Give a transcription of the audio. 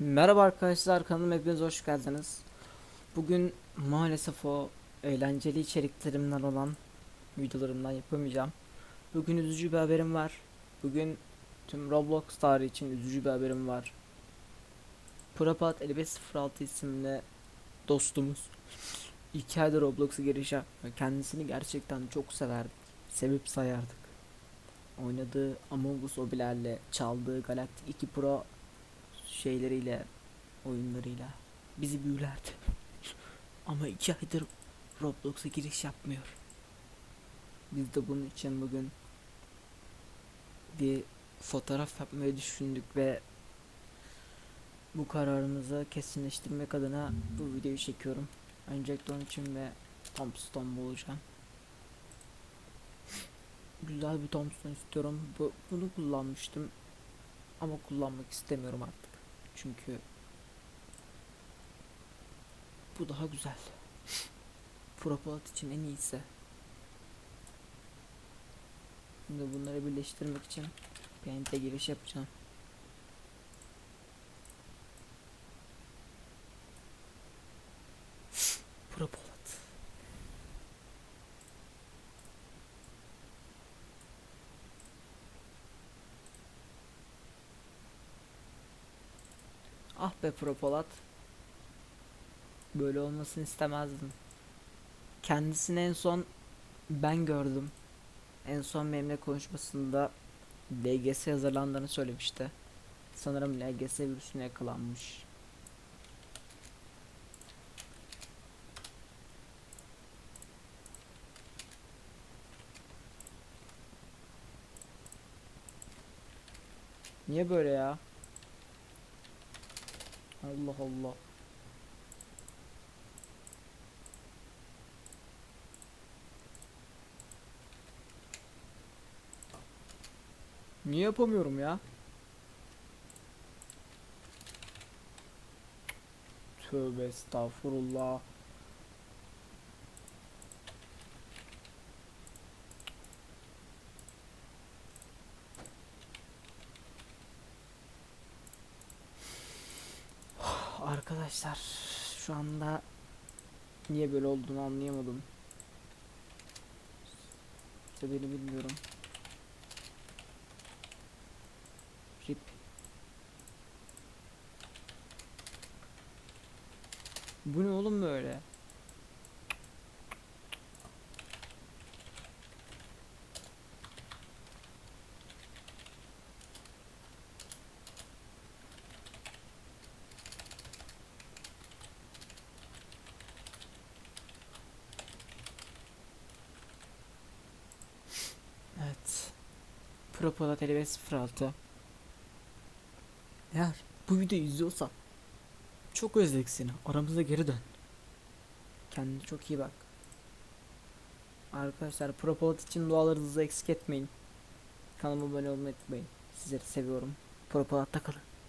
Merhaba arkadaşlar kanalıma hepiniz hoş geldiniz. Bugün maalesef o eğlenceli içeriklerimden olan videolarımdan yapamayacağım. Bugün üzücü bir haberim var. Bugün tüm Roblox tarihi için üzücü bir haberim var. Propat 5506 isimli dostumuz iki ayda Roblox'a giriş. Kendisini gerçekten çok severdik. Sevip sayardık. Oynadığı Among Us hobilerle çaldığı Galactic 2 Pro şeyleriyle, oyunlarıyla bizi büyülerdi. Ama iki aydır Roblox'a giriş yapmıyor. Biz de bunun için bugün bir fotoğraf yapmayı düşündük ve bu kararımızı kesinleştirmek adına bu videoyu çekiyorum. Öncelikle onun için ve Tombstone bulacağım. Güzel bir Tombstone istiyorum. Bu, bunu kullanmıştım ama kullanmak istemiyorum artık. Çünkü bu daha güzel. Propolat için en iyisi. Şimdi bunları birleştirmek için Paint'e giriş yapacağım. Propolat. Ah be Propolat. Böyle olmasını istemezdim. Kendisini en son ben gördüm. En son benimle konuşmasında LGS hazırlandığını söylemişti. Sanırım LGS virüsüne yakalanmış. Niye böyle ya? Allah Allah. Niye yapamıyorum ya? Tövbe estağfurullah. Arkadaşlar şu anda niye böyle olduğunu anlayamadım. Sebebini bilmiyorum. Rip. Bu ne oğlum böyle? Propolat 5506 Eğer bu videoyu izliyorsan çok özledik seni. Aramıza geri dön. Kendine çok iyi bak. Arkadaşlar Propolat için dualarınızı eksik etmeyin. Kanalıma abone olmayı unutmayın. Sizleri seviyorum. Propolat'ta kalın.